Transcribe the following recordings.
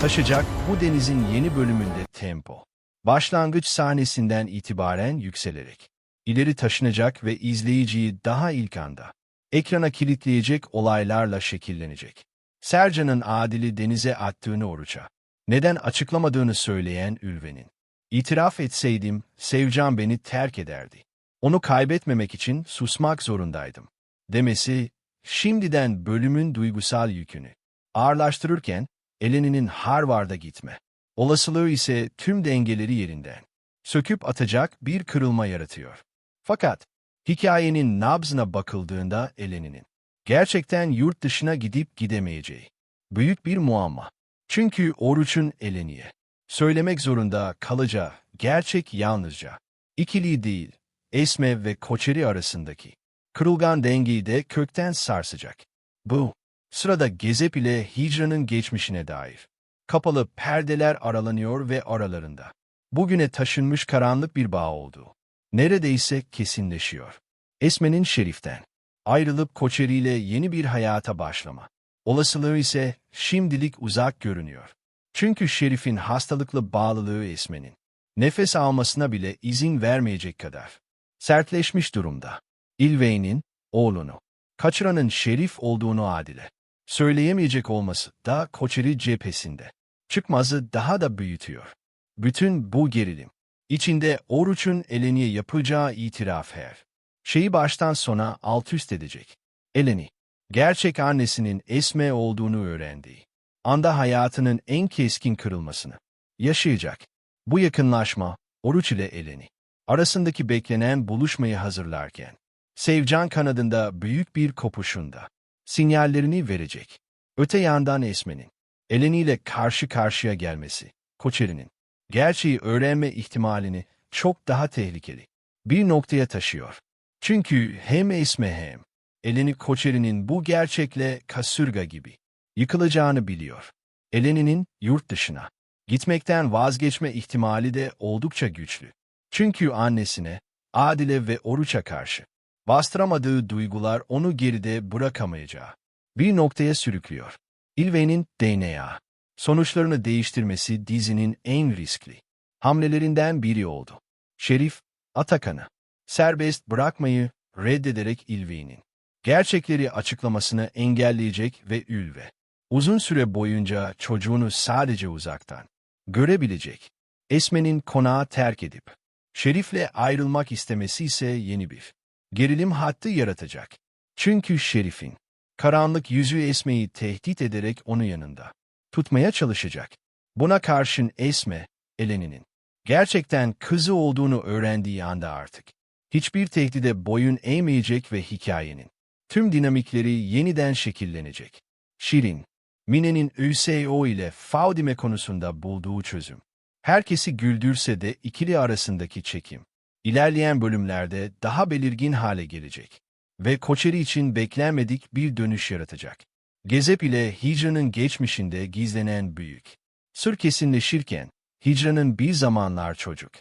taşacak bu denizin yeni bölümünde tempo. Başlangıç sahnesinden itibaren yükselerek. ileri taşınacak ve izleyiciyi daha ilk anda ekrana kilitleyecek olaylarla şekillenecek. Sercan'ın Adil'i denize attığını Oruç'a, neden açıklamadığını söyleyen Ülven'in. İtiraf etseydim, Sevcan beni terk ederdi. Onu kaybetmemek için susmak zorundaydım. Demesi, şimdiden bölümün duygusal yükünü ağırlaştırırken, Eleni'nin Harvard'a gitme. Olasılığı ise tüm dengeleri yerinden. Söküp atacak bir kırılma yaratıyor. Fakat, hikayenin nabzına bakıldığında Eleni'nin gerçekten yurt dışına gidip gidemeyeceği. Büyük bir muamma. Çünkü Oruç'un Eleni'ye söylemek zorunda kalacağı gerçek yalnızca ikili değil, Esme ve Koçeri arasındaki kırılgan dengeyi de kökten sarsacak. Bu, sırada Gezep ile Hicra'nın geçmişine dair kapalı perdeler aralanıyor ve aralarında bugüne taşınmış karanlık bir bağ oldu. Neredeyse kesinleşiyor. Esme'nin Şerif'ten ayrılıp Koçeri ile yeni bir hayata başlama. Olasılığı ise şimdilik uzak görünüyor. Çünkü Şerif'in hastalıklı bağlılığı Esme'nin nefes almasına bile izin vermeyecek kadar sertleşmiş durumda. İlvey'nin oğlunu kaçıranın Şerif olduğunu Adile söyleyemeyecek olması da Koçeri cephesinde çıkmazı daha da büyütüyor. Bütün bu gerilim içinde Oruç'un Eleni'ye yapacağı itiraf her şeyi baştan sona alt üst edecek. Eleni, gerçek annesinin Esme olduğunu öğrendiği anda hayatının en keskin kırılmasını yaşayacak. Bu yakınlaşma, Oruç ile Eleni arasındaki beklenen buluşmayı hazırlarken, Sevcan kanadında büyük bir kopuşunda sinyallerini verecek. Öte yandan Esme'nin Eleni ile karşı karşıya gelmesi, Koçeri'nin gerçeği öğrenme ihtimalini çok daha tehlikeli bir noktaya taşıyor. Çünkü hem Esme hem Eleni Koçeri'nin bu gerçekle kasırga gibi yıkılacağını biliyor. Eleni'nin yurt dışına gitmekten vazgeçme ihtimali de oldukça güçlü. Çünkü annesine, Adile ve Oruç'a karşı bastıramadığı duygular onu geride bırakamayacağı bir noktaya sürüklüyor. İlve'nin DNA sonuçlarını değiştirmesi dizinin en riskli hamlelerinden biri oldu. Şerif, Atakan'ı serbest bırakmayı reddederek İlve'nin gerçekleri açıklamasını engelleyecek ve Ülve, uzun süre boyunca çocuğunu sadece uzaktan görebilecek. Esme'nin konağı terk edip, Şerif'le ayrılmak istemesi ise yeni bir gerilim hattı yaratacak. Çünkü Şerif'in karanlık yüzü Esme'yi tehdit ederek onu yanında tutmaya çalışacak. Buna karşın Esme, Eleni'nin gerçekten kızı olduğunu öğrendiği anda artık hiçbir tehdide boyun eğmeyecek ve hikayenin tüm dinamikleri yeniden şekillenecek. Şirin, Mine'nin ÜSO ile Faudime konusunda bulduğu çözüm. Herkesi güldürse de ikili arasındaki çekim, ilerleyen bölümlerde daha belirgin hale gelecek ve Koçeri için beklenmedik bir dönüş yaratacak. Gezep ile Hicra'nın geçmişinde gizlenen büyük. Sır kesinleşirken, Hicra'nın bir zamanlar çocuk,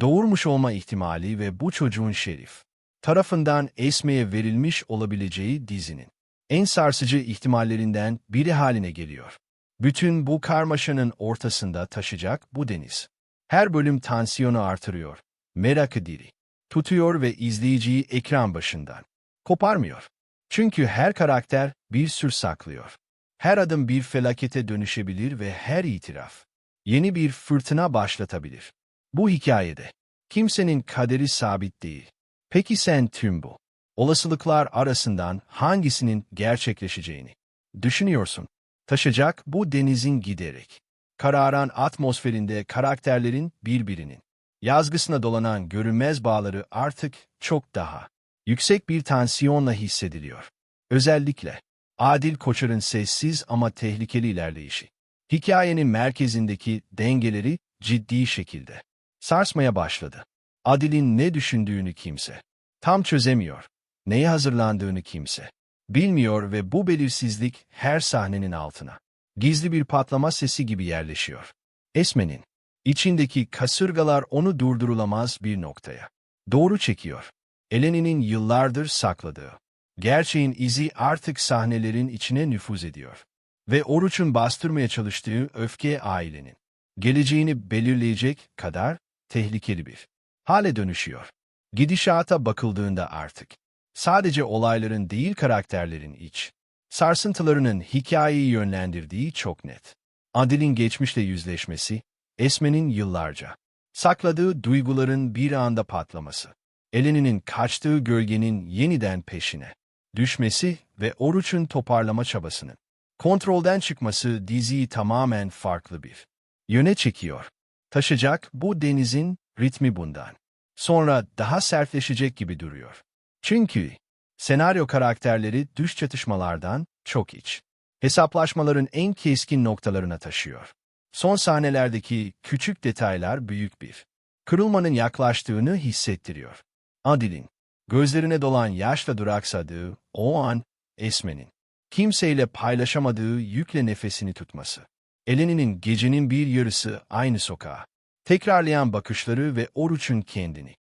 doğurmuş olma ihtimali ve bu çocuğun Şerif tarafından Esme'ye verilmiş olabileceği dizinin en sarsıcı ihtimallerinden biri haline geliyor. Bütün bu karmaşanın ortasında taşacak bu deniz. Her bölüm tansiyonu artırıyor, merakı diri, tutuyor ve izleyiciyi ekran başından koparmıyor. Çünkü her karakter bir sür saklıyor. Her adım bir felakete dönüşebilir ve her itiraf yeni bir fırtına başlatabilir. Bu hikayede kimsenin kaderi sabit değil. Peki sen tüm bu olasılıklar arasından hangisinin gerçekleşeceğini düşünüyorsun? Taşacak bu denizin giderek kararan atmosferinde karakterlerin birbirinin yazgısına dolanan görünmez bağları artık çok daha yüksek bir tansiyonla hissediliyor. Özellikle Adil Koçer'ın sessiz ama tehlikeli ilerleyişi. Hikayenin merkezindeki dengeleri ciddi şekilde sarsmaya başladı. Adil'in ne düşündüğünü kimse tam çözemiyor. Neye hazırlandığını kimse bilmiyor ve bu belirsizlik her sahnenin altına gizli bir patlama sesi gibi yerleşiyor. Esme'nin içindeki kasırgalar onu durdurulamaz bir noktaya doğru çekiyor. Eleni'nin yıllardır sakladığı gerçeğin izi artık sahnelerin içine nüfuz ediyor. Ve Oruç'un bastırmaya çalıştığı öfke ailenin geleceğini belirleyecek kadar tehlikeli bir hale dönüşüyor. Gidişata bakıldığında artık sadece olayların değil karakterlerin iç sarsıntılarının hikayeyi yönlendirdiği çok net. Adil'in geçmişle yüzleşmesi, Esme'nin yıllarca sakladığı duyguların bir anda patlaması, Eleni'nin kaçtığı gölgenin yeniden peşine düşmesi ve Oruç'un toparlama çabasının kontrolden çıkması diziyi tamamen farklı bir yöne çekiyor. Taşacak bu denizin ritmi bundan. Sonra daha sertleşecek gibi duruyor. Çünkü senaryo karakterleri düş çatışmalardan çok iç. Hesaplaşmaların en keskin noktalarına taşıyor. Son sahnelerdeki küçük detaylar büyük bir kırılmanın yaklaştığını hissettiriyor. Adil'in gözlerine dolan yaşla duraksadığı o an Esme'nin kimseyle paylaşamadığı yükle nefesini tutması. Eleni'nin gecenin bir yarısı aynı sokağa tekrarlayan bakışları ve Oruç'un kendini